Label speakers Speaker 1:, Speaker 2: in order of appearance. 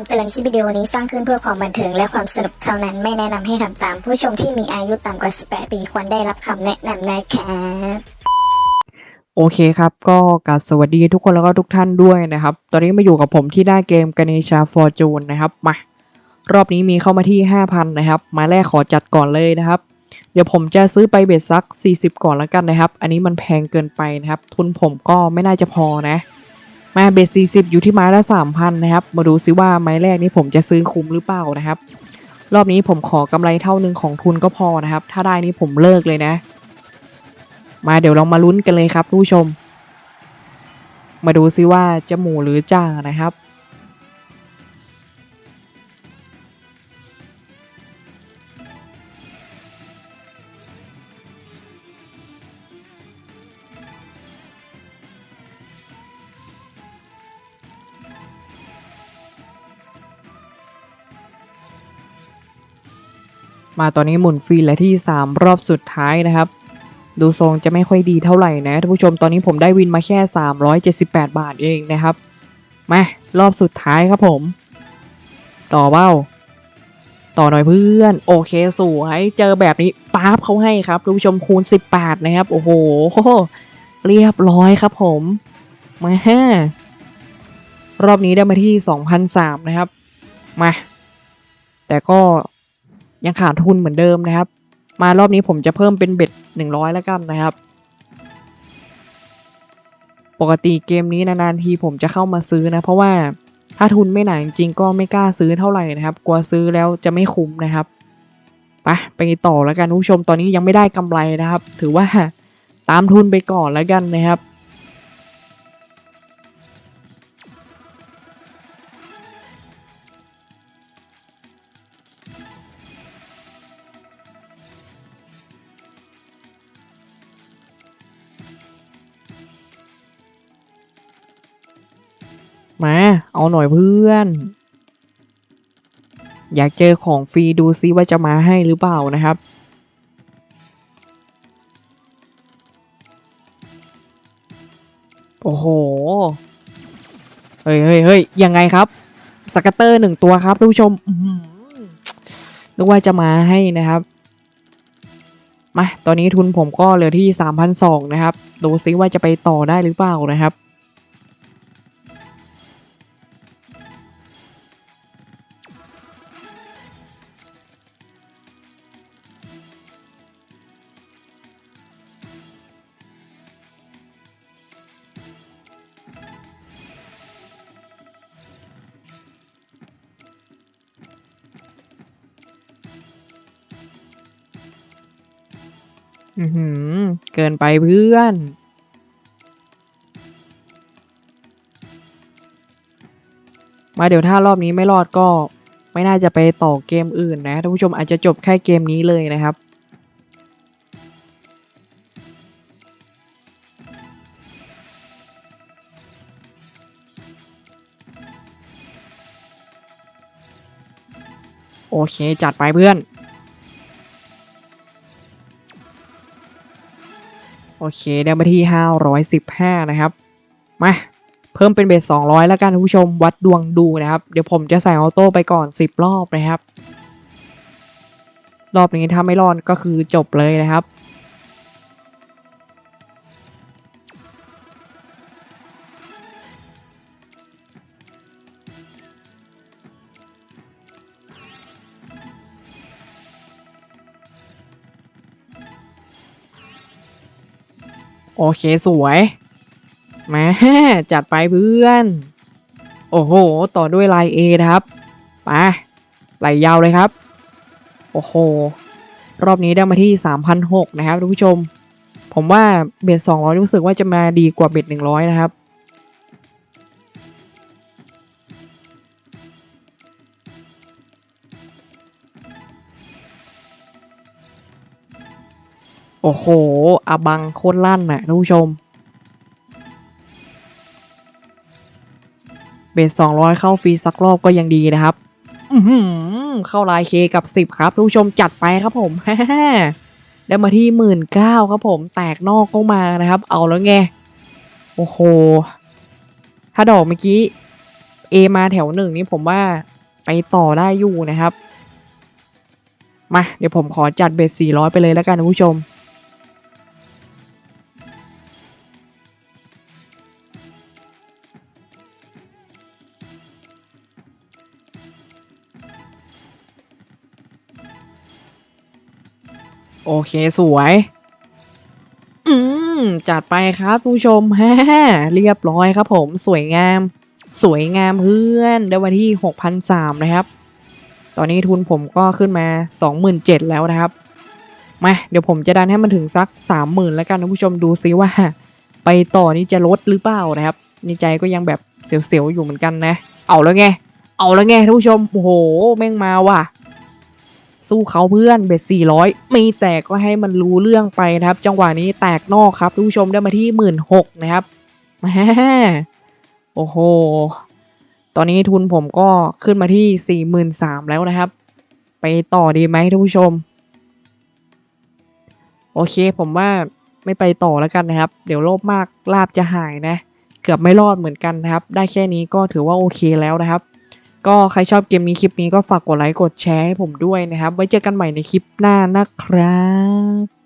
Speaker 1: ำเตือนคลิปวิดีโอนี้สร้างขึ้นเพื่อความบันเทิงและความสนุกเท่านั้น ไม่แนะนำให้ทำตาม ผู้ชมที่มีอายุต่ำกว่า 18 ปีควรได้รับคำแนะนำนะครับ
Speaker 2: โอเคครับ ก็กราบสวัสดีทุกคนแล้วก็ทุกท่านด้วยนะครับ ตอนนี้มาอยู่กับผมที่ได้เกมก a น e ชาฟอร์จูนนะครับ มา รอบนี้มีเข้ามาที่ 5,000 นะครับไมาแรกขอจัดก่อนเลยนะครับ เดี๋ยวผมจะซื้อไปเบ็ดซัก 40 ก่อนแล้วกันนะครับ อันนี้มันแพงเกินไปนะครับ ทุนผมก็ไม่น่าจะพอนะ มาเบ็ด40อยู่ที่ไม้ละ3,000นะครับ มาดูซิว่าไม้แรกนี้ผมจะซื้อคุ้มหรือเปล่านะครับ รอบนี้ผมขอกำไรเท่าหนึ่งของทุนก็พอนะครับ ถ้าได้นี่ผมเลิกเลยนะ มาเดี๋ยวลองมาลุ้นกันเลยครับผู้ชม มาดูซิว่าจะหมูหรือจ่านะครับ มาตอนนี้หมุนฟรีและที่ 3 รอบสุดท้ายนะครับ ดูทรงจะไม่ค่อยดีเท่าไหร่นะท่านผู้ชมตอนนี้ผมได้วินมาแค่ 378 บาทเองนะครับมารอบสุดท้ายครับผม ต่อเบ้า ต่อหน่อยเพื่อน โอเคสวยเจอแบบนี้ป๊าบเขาให้ครับท่านผู้ชมคูณ 18 นะครับ โอ้โห เรียบร้อยครับผม มาฮ่ารอบนี้ได้มาที่ 2,003นะครับ มา แต่ก็ ยังขาดทุนเหมือนเดิมนะครับ มารอบนี้ผมจะเพิ่มเป็นเบ็ดหนึ่งร้อยแล้วกันนะครับ ปกติเกมนี้นานๆทีผมจะเข้ามาซื้อนะ เพราะว่าถ้าทุนไม่หนาจริงก็ไม่กล้าซื้อเท่าไหร่นะครับ กลัวซื้อแล้วจะไม่คุ้มนะครับไปไปต่อแล้วกันผู้ชมตอนนี้ยังไม่ได้กำไรนะครับ ถือว่าตามทุนไปก่อนแล้วกันนะครับ มา เอาหน่อยเพื่อน อยากเจอของฟรีดูซิว่าจะมาให้หรือเปล่านะครับโอ้โห เฮ้ยเฮ้ยเฮ้ยยังไงครับ สกัตเตอร์หนึ่งตัวครับท่านผู้ชมนึกว่าจะมาให้นะครับ มา ตอนนี้ทุนผมก็เหลือที่3,200นะครับ ดูซิว่าจะไปต่อได้หรือเปล่านะครับ อือหือ เกินไปเพื่อน มาเดี๋ยวถ้ารอบนี้ไม่รอดก็ไม่น่าจะไปต่อเกมอื่นนะท่านผู้ชมอาจจะจบแค่เกมนี้เลยนะครับ โอเค จัดไปเพื่อน โอเคได้มาที่ 515 นะครับ มา เพิ่มเป็นเบส200 แล้วกันท่านผู้ชมวัดดวงดูนะครับ เดี๋ยวผมจะใส่ออโต้ไปก่อน 10 รอบนะครับ รอบนี้ถ้าไม่รอดก็คือจบเลยนะครับ โอเคสวยมาจัดไปเพื่อน โอ้โห ต่อด้วยลาย A นะครับมาไหลยาวเลยครับ โอ้โห รอบนี้ได้มาที่ 3,006นะครับทุกผู้ชม ผมว่าเบ็ด200 รู้สึกว่าจะมาดีกว่าเบ็ด100 นะครับ โอ้โหอาบังโคตรลั่นน่ะท่านผู้ชม เบสสองร้อยเข้าฟรีสักรอบก็ยังดีนะครับเข้าลายเคกับสิบครับท่านผู้ชมจัดไปครับผมได้มาที่หมื่นเก้าครับผม แตกนอกก็มานะครับ เอาแล้วไง โอ้โห ถ้าดอกเมื่อกี้ A มาแถวหนึ่งนี้ผมว่าไปต่อได้อยู่นะครับ มา เดี๋ยวผมขอจัดเบ็ด400 ไปเลยแล้วกันนะผู้ชม โอเคสวย อืม จัดไปครับผู้ชมฮ่าเรียบร้อยครับผมสวยงาม สวยงามเพื่อนได้วันที่ 6,003นะครับ ตอนนี้ทุนผมก็ขึ้นมา 27,000แล้วนะครับ มา เดี๋ยวผมจะดันให้มันถึงสัก 30,000 แล้วกันนะผู้ชมดูซิว่า ไปต่อนี่จะลดหรือเปล่านะครับในใจก็ยังแบบเสียวๆอยู่เหมือนกันนะ เอาแล้วไง เอาแล้วไงท่านผู้ชม โอ้โห แม่งมาว่ะ สู้เขาเพื่อนเบ็ด400 มีแตกก็ให้มันรู้เรื่องไปนะครับ จังหวะนี้แตกนอกครับท่านผู้ชมได้มาที่16,000นะครับแหมโอ้โห ตอนนี้ทุนผมก็ขึ้นมาที่ 43,000 แล้วนะครับ ไปต่อดีไหมท่านผู้ชม โอเคผมว่าไม่ไปต่อแล้วกันนะครับ เดี๋ยวโลภมากลาบจะหายนะ เกือบไม่รอดเหมือนกันนะครับ ได้แค่นี้ก็ถือว่าโอเคแล้วนะครับ ก็ใครชอบเกมนี้คลิปนี้ก็ฝากกดไลค์กดแชร์ให้ผมด้วยนะครับ ไว้เจอกันใหม่ในคลิปหน้านะครับ